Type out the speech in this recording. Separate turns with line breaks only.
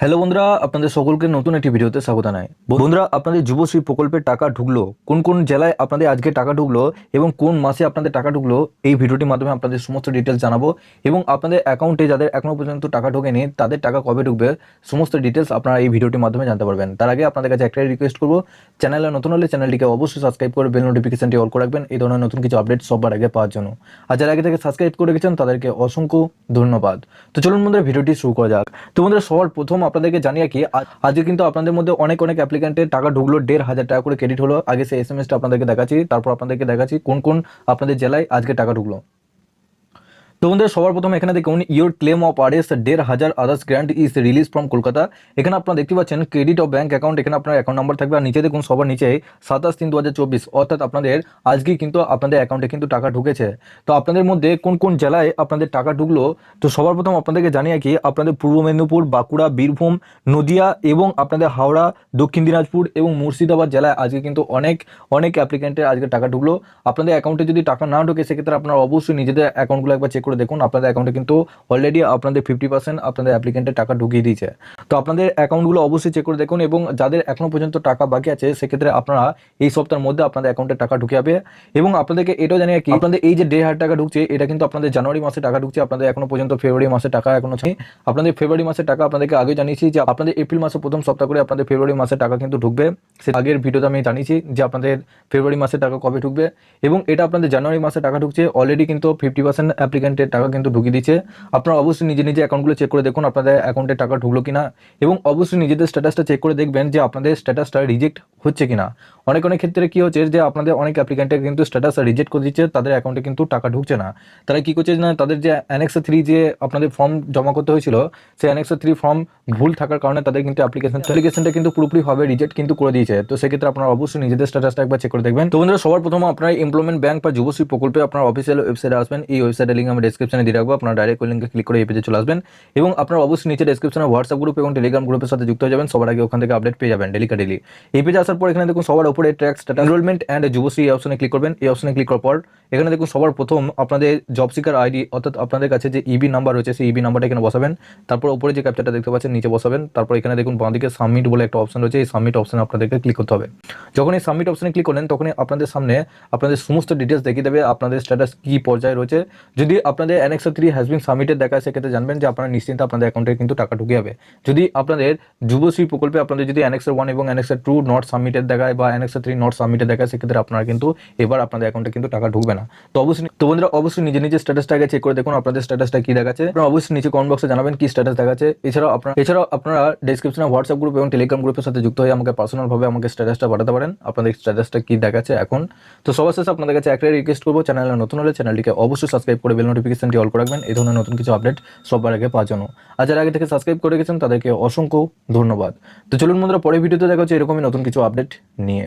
Hello বন্ধুরা, আপনাদের সকলকে নতুন একটি ভিডিওতে স্বাগত জানাই। বন্ধুরা, আপনাদের যুবশ্রী প্রকল্পের টাকা ঢুকলো, কোন কোন জেলায় আপনাদের আজকে টাকা ঢুকলো এবং কোন মাসে আপনাদের টাকা ঢুকলো, এই ভিডিওটির মাধ্যমে আপনাদের সমস্ত ডিটেলস জানাব এবং আপনাদের অ্যাকাউন্টে যাদের এখনও পর্যন্ত টাকা ঢোকেনি, তাদের টাকা কবে ঢুকবে, সমস্ত ডিটেলস আপনারা এই ভিডিওটির মাধ্যমে জানতে পারবেন। তার আগে আপনাদের কাছে একটাই রিকোয়েস্ট করব চ্যানেলে নতুন হলে চ্যানেলটিকে অবশ্যই সাবস্ক্রাইব করে বেল নোটিফিকেশনটি অল করে রাখবেন, এই ধরনের নতুন কিছু আপডেট সবার আগে পাওয়ার জন্য। আর যারা আগে থেকে সাবস্ক্রাইব করে রেখেছেন, তাদেরকে অসংখ্য ধন্যবাদ। তো চলুন বন্ধুরা, ভিডিওটি শুরু করা যাক। তো বন্ধুরা, সবার প্রথম আপনাদেরকে জানিয়ে কি আজকে কিন্তু আপনাদের মধ্যে অনেক অনেক অ্যাপ্লিকেন্টের টাকা ঢুকলো, দেড় হাজার টাকা করে ক্রেডিট হলো। আগে সেই এস এম এসটা আপনাদেরকে দেখাচ্ছি, তারপর আপনাদেরকে দেখাচ্ছি কোন কোন আপনাদের জেলায় আজকে টাকা ঢুকলো। তো বন্ধুরা, সবার প্রথমে এখানে দেখুন your claim of R S দেড় হাজার others grant is release from Kolkata. এখানে আপনারা দেখতে পাচ্ছেন ক্রেডিট অফ ব্যাঙ্ক অ্যাকাউন্ট এখানে আপনার অ্যাকাউন্ট নাম্বার থাকবে আর নিচে দেখুন সবার নিচে সাতাশ তিন দু অর্থাৎ আপনাদের আজকেই কিন্তু আপনাদের অ্যাকাউন্টে কিন্তু টাকা ঢুকেছে। তো আপনাদের মধ্যে কোন কোন জেলায় আপনাদের টাকা ঢুকলো? তো সবার প্রথম আপনাদেরকে জানিয়ে কি আপনাদের পূর্ব মেদিনীপুর, বাঁকুড়া, বীরভূম, নদিয়া এবং আপনাদের হাওড়া, দক্ষিণ দিনাজপুর এবং মুর্শিদাবাদ জেলায় আজকে কিন্তু অনেক অনেক অ্যাপ্লিকেন্টের আজকে টাকা ঢুকলো। আপনাদের অ্যাকাউন্টে যদি টাকা না ঢোকে, সেক্ষেত্রে আপনারা অবশ্যই নিজেদের অ্যাকাউন্টগুলো একবার চেক করে দেখুন, আপনাদের অ্যাকাউন্টে কিন্তু অলরেডি আপনাদের ফিফটি পার্সেন্ট আপনাদের অ্যাপ্লিকেন্টের টাকা ঢুকিয়ে দিয়েছে। তো আপনাদের অ্যাকাউন্টগুলো অবশ্যই চেক করে দেখুন এবং যাদের এখনও পর্যন্ত টাকা বাকি আছে, সেক্ষেত্রে আপনারা এই সপ্তাহের মধ্যে আপনাদের অ্যাকাউন্টে টাকা ঢুকে যাবে। এবং আপনাদেরকে এটাও জানিয়ে কি আপনাদের এই যে দেড় হাজার টাকা ঢুকছে, এটা কিন্তু আপনাদের জানুয়ারি মাসে টাকা ঢুকছে, আপনাদের এখনও পর্যন্ত ফেব্রুয়ারি মাসে টাকা এখনও নেই আপনাদের ফেব্রুয়ারি মাসে টাকা আপনাদেরকে আগে জানিয়েছি যে আপনাদের এপ্রিল মাসে প্রথম সপ্তাহ করে আপনাদের ফেব্রুয়ারি মাসে টাকা কিন্তু ঢুকবে। সে আগের ভিডিওতে আমি জানিয়েছি যে আপনাদের ফেব্রুয়ারি মাসে টাকা কবে ঢুকবে। এবং এটা আপনাদের জানুয়ারি মাসে টাকা ঢুকছে অলরেডি কিন্তু ফিফটি পার্সেন্ট অ্যাপ্লিকেন্টের টাকা কিন্তু ঢুকিয়ে দিচ্ছে আপনারা অবশ্যই নিজে নিজে অ্যাকাউন্টগুলো চেক করে দেখুন আপনাদের অ্যাকাউন্টে টাকা ঢুকলো কিনা এবং অবশ্যই নিজেদের স্ট্যাটাসটা চেক করে দেখবেন যে আপনাদের স্ট্যাটাসটা রিজেক্ট হচ্ছে কিনা। অনেক অনেক ক্ষেত্রে কি হচ্ছে যে আপনাদের অনেক অ্যাপ্লিকেন্টের কিন্তু স্ট্যাটাস রিজেক্ট করে দিচ্ছে, তাদের অ্যাকাউন্টে কিন্তু টাকা ঢুকছে না। তারা কি করছে না, তাদের যে অ্যানেক্সা থ্রি যে আপনাদের ফর্ম জমা করতে হয়েছিল, সেই অ্যানেক্সা থ্রি ফর্ম ভুল থাকার কারণে তাদের কিন্তু অ্যাপ্লিকেশন অ্যাপ্লিকেশনটা কিন্তু পুরোপুরি ভাবে রিজেক্ট কিন্তু করে দিয়েছে। তো সেক্ষেত্রে আপনারা অবশ্যই নিজেদের স্ট্যাটাসটা একবার চেক করে দেখবেন। তো বন্ধুরা, সবার প্রথম আপনার এমপ্লয়মেন্ট ব্যাংক বা যুবশ্রী প্রকল্পে আপনার অফিসিয়াল ওয়েবসাইটে আসবেন। এই ওয়েবসাইটের লিঙ্ক আমি ডিসক্রিপশনে দিয়ে রাখব। আপনারা ডাইরেক্ট লিঙ্কে ক্লিক করে এই পেজে চলে আসবেন। এবং আপনারা অবশ্যই নিচে ডিসক্রিপশনে হোয়াটসঅ্যাপ গ্রুপ এবং টেলিগ্রাম গ্রুপের সাথে যুক্ত হয়ে যাবেন। সবার আগে ওখান থেকে আপডেট পেয়ে যাবেন ডেলিকা ডেলি এই পেজে আসার পর এখানে দেখুন সবার উপরে ট্র্যাক এনরোলমেন্ট অ্যান্ড যুবশ্রী এই অপশনে ক্লিক করবেন। এই অপশনে ক্লিক করার পর এখানে দেখুন সবার প্রথম আপনাদের জব সিকার আইডি অর্থাৎ আপনাদের কাছে যে ইবি নাম্বার রয়েছে, সেই ইবি নাম্বারটা এখানে বসাবেন। তারপর উপরে যে ক্যাপচারটা দেখতে পাচ্ছেন, নিচে বসাবেন। তারপর এখানে দেখুন বাঁদিকে সাবমিট বলে একটা অপশন রয়েছে। এই সাবমিট অপশনে আপনাদেরকে ক্লিক করতে হবে। যখন এই সাবমিট অপশনে ক্লিক করলেন, তখনই আপনাদের সামনে আপনাদের সমস্ত ডিটেলস দেখিয়ে দেবে। আপনাদের স্ট্যাটাস কী পর্যায়ে রয়েছে। যদি আপনাদের annexure three has been submitted দেখায়, সেক্ষেত্রে জানবেন যে আপনারা নিশ্চিন্তে আপনাদের অ্যাকাউন্টে কিন্তু টাকা ঢুকে যাবে। যদি আপনাদের যুবশ্রী প্রকল্পে আপনাদের যদি অ্যানেক্সা ওয়ান এবং অ্যানেক্সা টু নট সাবমিটেড দেখায় বা অ্যানেক্সা থ্রি নট সাবমিটেড দেখায়, সেক্ষেত্রে আপনারা কিন্তু এবার আপনাদের অ্যাকাউন্টে কিন্তু টাকা ঢুকবে না। তো অবশ্যই তো বন্ধুরা, অবশ্যই নিজে নিজে স্ট্যাটাসটা আগে চেক করে দেখুন আপনাদের স্ট্যাটাসটা কি দেখাচ্ছে। আপনারা অবশ্যই নিচে কমেন্ট বক্সে জানাবেন কি স্ট্যাটাস দেখাচ্ছে। এছাড়াও আপনারা এছাড়াও আপনারা ডেসক্রিপশনে হোয়াটসঅ্যাপ গ্রুপ এবং টেলিগ্রাম গ্রুপের সাথে যুক্ত হয়ে আমাকে পার্সোনালভাবে আমাকে স্ট্যাটাসটা পাঠাতে পারেন। আপনাদের স্ট্যাটাসটা কি দেখাচ্ছে এখন। তো সবার শেষে আপনাদের কাছে একটাই রিকোয়েস্ট করব, চ্যানেলে নতুন হলে চ্যানেলটিকে অবশ্যই সাবস্ক্রাইব করে বেল নোটিফিকেশনটি অল করে রাখবেন। এই ধরনের নতুন কিছু আপডেট সবার আগে পাওয়ার জন্য। আর যারা আগে থেকে সাবস্ক্রাইব করে গেছেন তাদেরকে অসংখ্য ধন্যবাদ। তো চলুন বন্ধুরা পরে ভিডিওতে দেখা হচ্ছে এরকমই নতুন কিছু আপডেট নিয়ে।